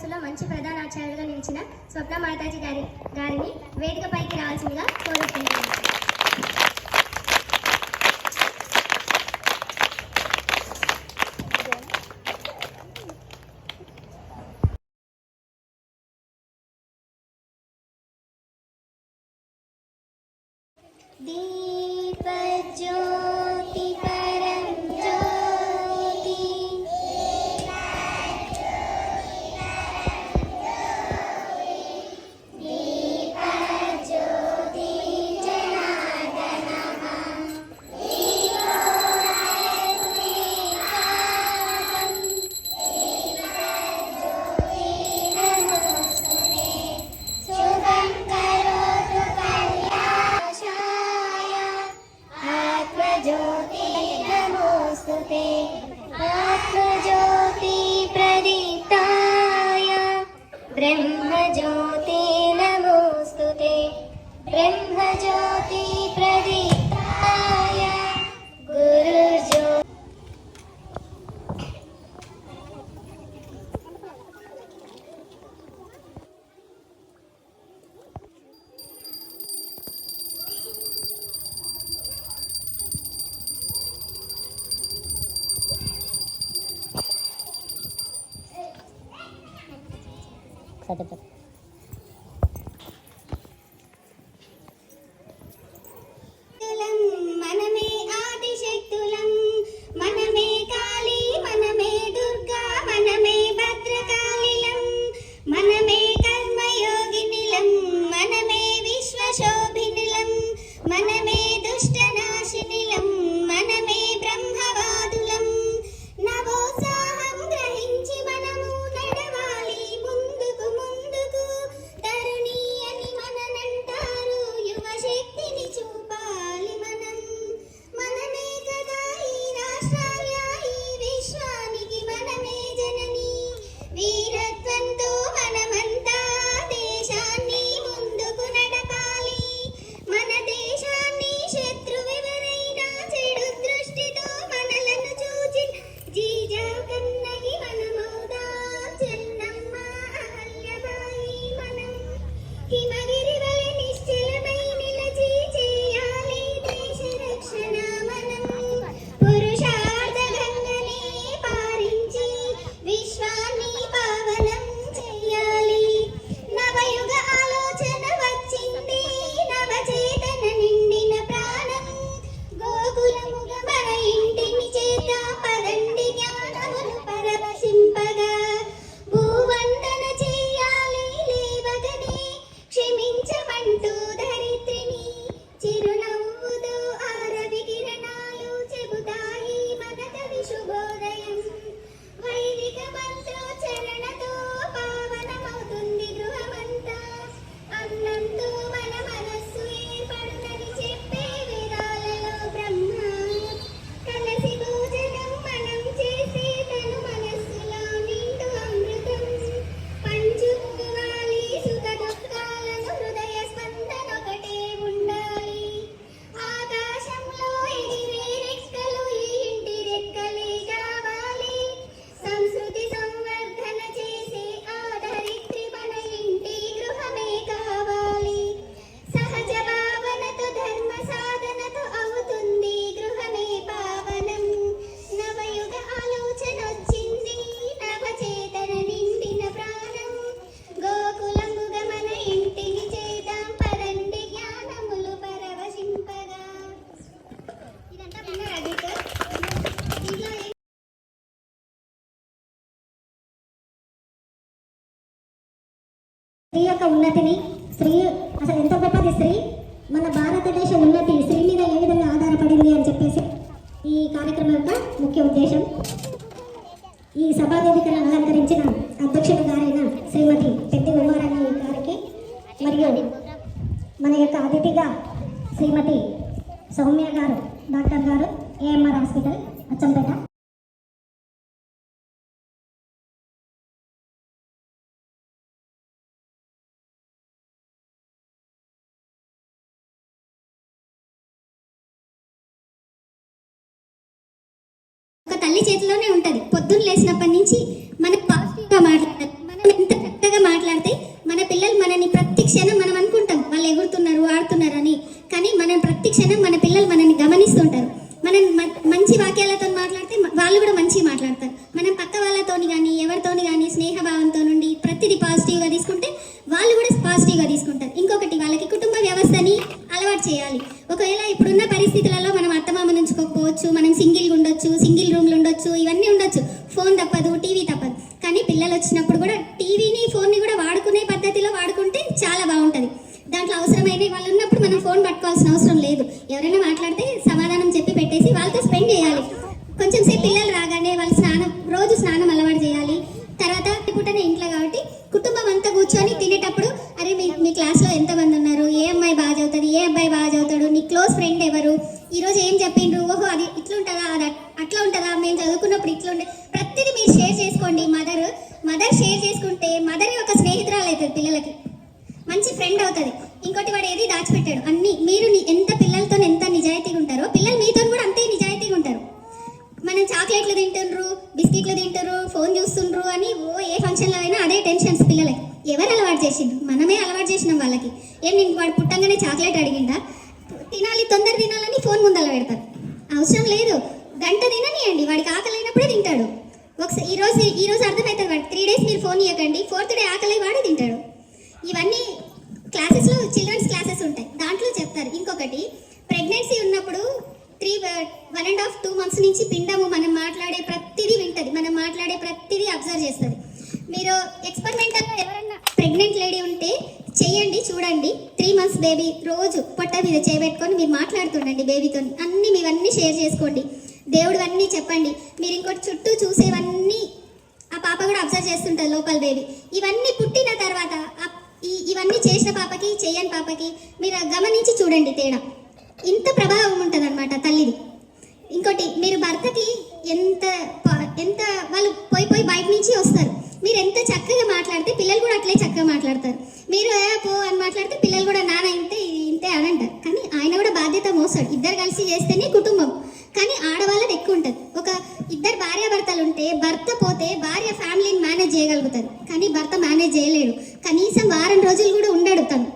కోర్సులో మంచి ప్రధానాచార్యులుగా నిలిచిన స్వప్న మాతాజీ గారి గారిని వేదికపైకి రావాల్సిందిగా కోరుకుంటున్నాను. దీప జో birthday. Кстати, స్త్రీ యొక్క ఉన్నతిని స్త్రీ అసలు ఎంత గొప్పది స్త్రీ? మన భారతదేశ ఉన్నతి స్త్రీ మీద ఏ విధంగా ఆధారపడింది అని చెప్పేసి ఈ కార్యక్రమం యొక్క ముఖ్య ఉద్దేశం. ఈ సభా వేదికను అలంకరించిన అధ్యక్షుడు గారైన శ్రీమతి పెద్ద ఉమారాణి గారికి మరియు మన యొక్క అతిథిగా శ్రీమతి సౌమ్య గారు డాక్టర్ గారు ఏఎంఆర్ హాస్పిటల్ అచ్చంపేట. ఒక తల్లి చేతిలోనే ఉంటుంది. పొద్దున్న లేచినప్పటి నుంచి మనం పాజిటివ్గా మాట్లాడాలి మనం ఎంత చక్కగా మాట్లాడితే మన పిల్లలు మనని ప్రతి క్షణం మనం అనుకుంటాం. వాళ్ళు ఎగురుతున్నారు ఆడుతున్నారు అని కానీ మనం ప్రతి క్షణం మన పిల్లలు మనని గమనిస్తుంటారు. మనం మంచి వాక్యాలతో మాట్లాడితే వాళ్ళు కూడా మంచిగా మాట్లాడతారు. మనం పక్క వాళ్ళతోని కానీ ఎవరితోని కానీ స్నేహభావంతో నుండి ప్రతిదీ పాజిటివ్ లేదు. ఎవరైనా మాట్లాడితే అవసరం లేదు. గంట తిననియండి. వాడికి ఆకలి అయినప్పుడే తింటాడు. ఒకసారి ఈరోజు ఈరోజు అర్థమవుతుంది వాడు త్రీ డేస్ మీరు ఫోన్ ఇవ్వకండి ఫోర్త్ డే ఆకలి వాడే తింటాడు. ఇవన్నీ క్లాసెస్లో చిల్డ్రన్స్ క్లాసెస్ ఉంటాయి. దాంట్లో చెప్తారు. ఇంకొకటి ప్రెగ్నెన్సీ ఉన్నప్పుడు three one and half two months నుంచి పిండము మనం మాట్లాడే ప్రతిదీ వింటుంది. మనం మాట్లాడే ప్రతిదీ అబ్జర్వ్ చేస్తుంది. మీరు ఎక్స్పెరిమెంట్ బేబీ రోజు పొట్ట మీద చేయబెట్టుకొని మీరు మాట్లాడుతుండండి బేబీతో. అన్నీ మీవన్నీ షేర్ చేసుకోండి. దేవుడు అన్నీ చెప్పండి. మీరు ఇంకోటి చుట్టూ చూసేవన్నీ ఆ పాప కూడా అబ్జర్వ్ చేస్తుంటుంది లోపల బేబీ. ఇవన్నీ పుట్టిన తర్వాత ఇవన్నీ చేసిన పాపకి చేయని పాపకి మీరు గమనించి చూడండి తేడా. ఇంత ప్రభావం ఉంటుంది అనమాట తల్లిది. ఇంకోటి మీరు భర్తకి ఎంత ఎంత వాళ్ళు పోయి పోయి బయట నుంచి వస్తారు. మీరు ఎంత చక్కగా మాట్లాడితే పిల్లలు కూడా అట్లే చక్కగా మాట్లాడతారు. మీరు "ఏ, పో అని అయిపోతుంది కానీ భర్త మేనేజ్ చేయలేడు. కనీసం వారం రోజులు కూడా ఉండడు తను.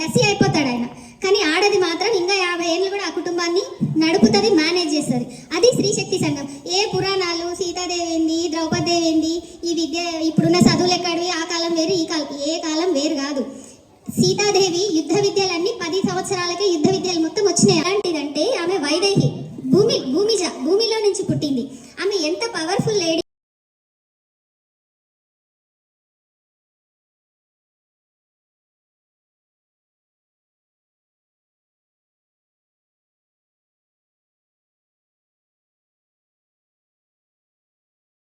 డసి అయిపోతాడు ఆయన. కానీ ఆడది మాత్రం ఇంకా యాభై ఏళ్ళు కూడా ఆ కుటుంబాన్ని నడుపుతుంది మేనేజ్ చేస్తుంది. అది స్త్రీశక్తి సంఘం. ఏ పురాణాలు సీతాదేవి ఏంది ద్రౌపదేవి ఏంది ఈ విద్య ఇప్పుడున్న చదువులు ఎక్కడ ఆ కాలం వేరు ఈ కాలం ఏ కాలం వేరు కాదు. సీతాదేవి యుద్ధ విద్యలన్నీ పది సంవత్సరాలకే యుద్ధ విద్యలు మొత్తం వచ్చినాయి. అలాంటిదంటే ఆమె వైదేహి. భూమి భూమిజ భూమిలో నుంచి పుట్టింది. ఆమె ఎంత పవర్ఫుల్ లేడీ